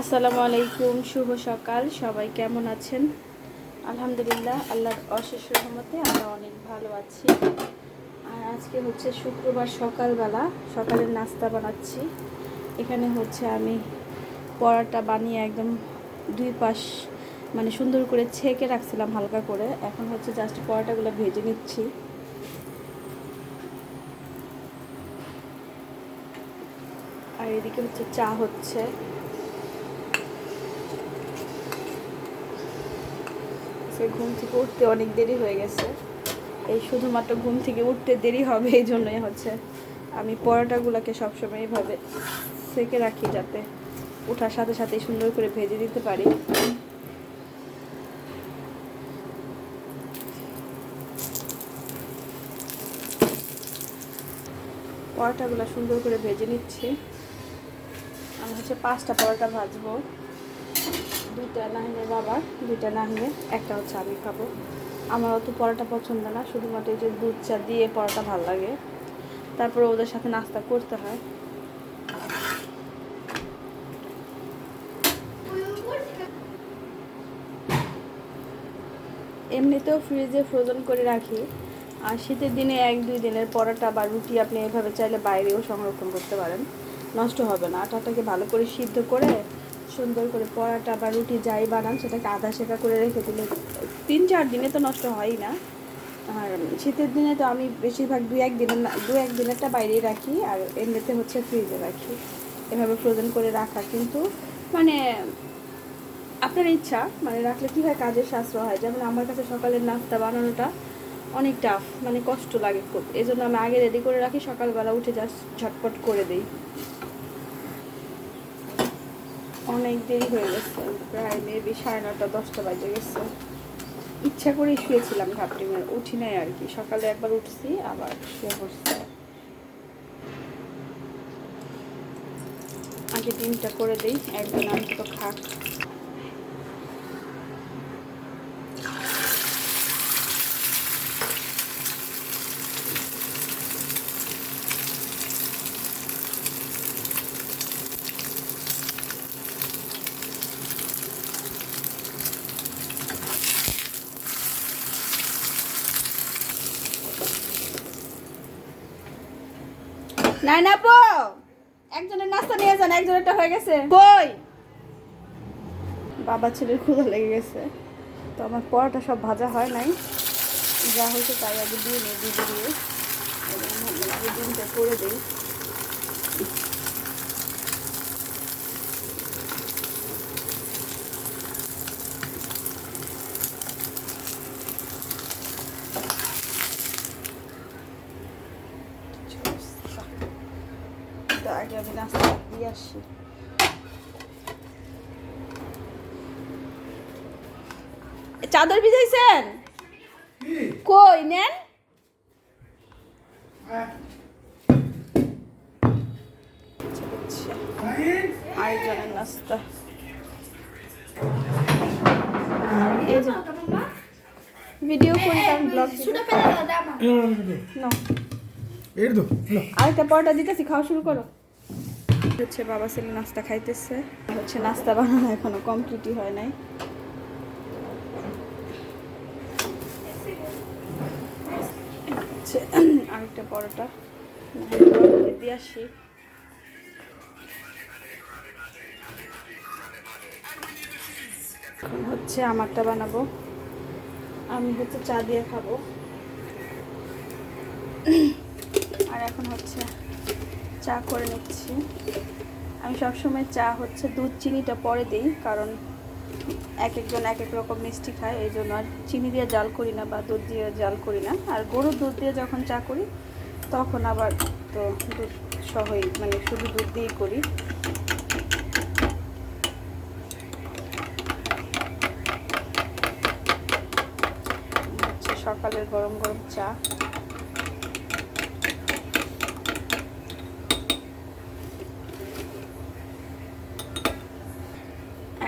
আসসালামু আলাইকুম, শুভ সকাল। সবাই কেমন আছেন? আলহামদুলিল্লাহ, আল্লাহর অশেষ রহমতে আমরা অনেক ভালো আছি। আর আজকে হচ্ছে শুক্রবার সকালবেলা, সকালের নাস্তা বানাচ্ছি। এখানে হচ্ছে আমি পরাটা বানিয়ে একদম দুই পাশ মানে সুন্দর করে ছেঁকে রাখছিলাম হালকা করে। এখন হচ্ছে জাস্ট পরাটাগুলো ভেজে নিচ্ছি। আর এদিকে হচ্ছে চা হচ্ছে। সে ঘুম থেকে উঠতে অনেক দেরি হয়ে গেছে। এই শুধুমাত্র ঘুম থেকে উঠতে দেরি হবে, এই জন্যই হচ্ছে আমি পরোটাগুলোকে সবসময় এইভাবে সেকে রাখি যাতে ওঠার সাথে সাথে সুন্দর করে ভেজে দিতে পারি। পরোটাগুলো সুন্দর করে ভেজে নিচ্ছি। আমি হচ্ছে পাঁচটা পরোটা ভাজবো। দুইটা নাহিনের বাবার, দুইটা নাহিনের একটা হচ্ছে আমি খাব। আমার অত পরোটা পছন্দ না, শুধুমাত্র এই যে দুধ চা দিয়ে পরোটা ভালো লাগে। তারপরে ওদের সাথে নাস্তা করতে হয়। এমনিতেও ফ্রিজে ফ্রোজন করে রাখি। আর শীতের দিনে এক, দুই দিনের পরোটা বা রুটি আপনি এভাবে চাইলে বাইরেও সংরক্ষণ করতে পারেন। নষ্ট হবে না। আটাটাকে ভালো করে সিদ্ধ করে সুন্দর করে পরোটা বা রুটি যাই বানান, সেটাকে আধা শেখা করে রেখে দিলে তিন চার দিনে তো নষ্ট হয়ই না। আর শীতের দিনে তো আমি বেশিরভাগ দু এক দিনের দু এক দিনেরটা বাইরেই রাখি আর এমনিতে হচ্ছে ফ্রিজে রাখি। এভাবে ফ্রোজেন করে রাখা কিন্তু মানে আপনার ইচ্ছা মানে রাখলে কী হয় কাজের সাশ্রয় হয়? যেমন আমার কাছে সকালের নাস্তা বানানোটা অনেক টাফ মানে কষ্ট লাগে খুব। এই জন্য আমি আগে রেডি করে রাখি, সকালবেলা উঠে জাস্ট ঝটপট করে দিই। অনেক দেরি হয়ে গেছে। প্রায় মেবি সাড়ে নটা দশটা বাজে গেছে। ইচ্ছা করেই শুয়েছিলাম ঘাপটি মেয়ে উঠি নাই আর কি। সকালে একবার উঠছি, আবার শুয়ে পড়ছি। আগে ডিমটা করে দিই, একদিন আমি তো খাক। নাই না পো একজনের নাস্তা নিয়ে যান একজনেরটা হয়ে গেছে। কই? বাবা ছেলের ক্ষুধা লেগে গেছে। তো আমার পরোটা সব ভাজা হয় নাই। যা হয়েছে তাই আগে দিয়ে নিই দিয়ে দিয়ে। আগে ডিমটা করে দিই তো আগে আমি নাস্তা দিয়ে আসি চাদর ভিজাইছেন কই নেন আরেকজনের নাস্তা ভিডিও করি কারণ ব্লগ আরেকটা পরোটা দিতেছি খাওয়া শুরু করো হচ্ছে বাবা ছেলে নাস্তা খাইতেছে। হচ্ছে নাস্তা বানানো এখনও কমপ্লিটই হয় নাই। হচ্ছে আরেকটা পরোটা। দিয়ে আসি। হচ্ছে আমারটা বানাবো। আমি হচ্ছে চা দিয়ে খাব। আর এখন হচ্ছে চা করে নিচ্ছি। আমি সবসময় চা হচ্ছে দুধ চিনিটা পরে দিই, কারণ এক একজন এক এক রকম মিষ্টি খায় এই জন্য আর চিনি দিয়ে জাল করি না বা দুধ দিয়ে জাল করি না। আর গরুর দুধ দিয়ে যখন চা করি, তখন আবার তো দুধ সহই মানে শুধু দুধ দিয়েই করি। সকালের গরম গরম চা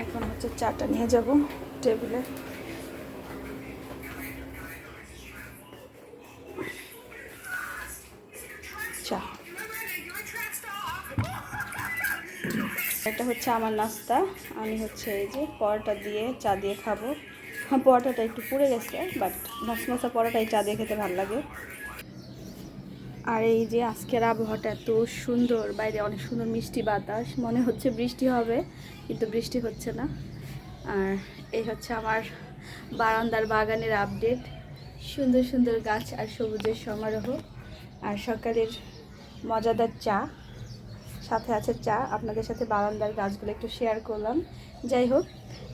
এখন হচ্ছে চাটা নিয়ে যাব টেবিলে। চা। এটা হচ্ছে আমার নাস্তা। আমি হচ্ছে এই যে পরোটা দিয়ে চা দিয়ে খাব। পরোটাটা একটু পুড়ে গেছে বাট মশমশা পরোটাই চা দিয়ে খেতে ভালো লাগে। আর এই যে আজকের আবহাওয়াটা এত সুন্দর, বাইরে অনেক সুন্দর মিষ্টি বাতাস, মনে হচ্ছে বৃষ্টি হবে, কিন্তু বৃষ্টি হচ্ছে না। আর এই হচ্ছে আমার বারান্দার বাগানের আপডেট, সুন্দর সুন্দর গাছ আর সবুজের সমারোহ, আর সকালের মজাদার চা। সাথে আছে চা। আপনাদের সাথে বারান্দার গাছগুলো একটু শেয়ার করলাম। যাই হোক,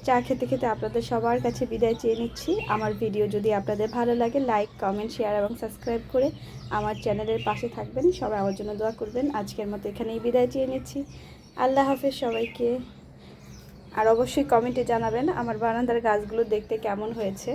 চা খেতে খেতে আপনাদের সবার কাছে বিদায় চেয়ে নিচ্ছি। আমার ভিডিও যদি আপনাদের ভালো লাগে লাইক কমেন্ট শেয়ার এবং সাবস্ক্রাইব করে আমার চ্যানেলের পাশে থাকবেন। সবাই আমার জন্য দোয়া করবেন। আজকের মতো এখানেই বিদায় চেয়ে নিচ্ছি। আল্লাহ হাফেজ সবাইকে। আর অবশ্যই কমেন্টে জানাবেন আমার বারান্দার গাছগুলো দেখতে কেমন হয়েছে।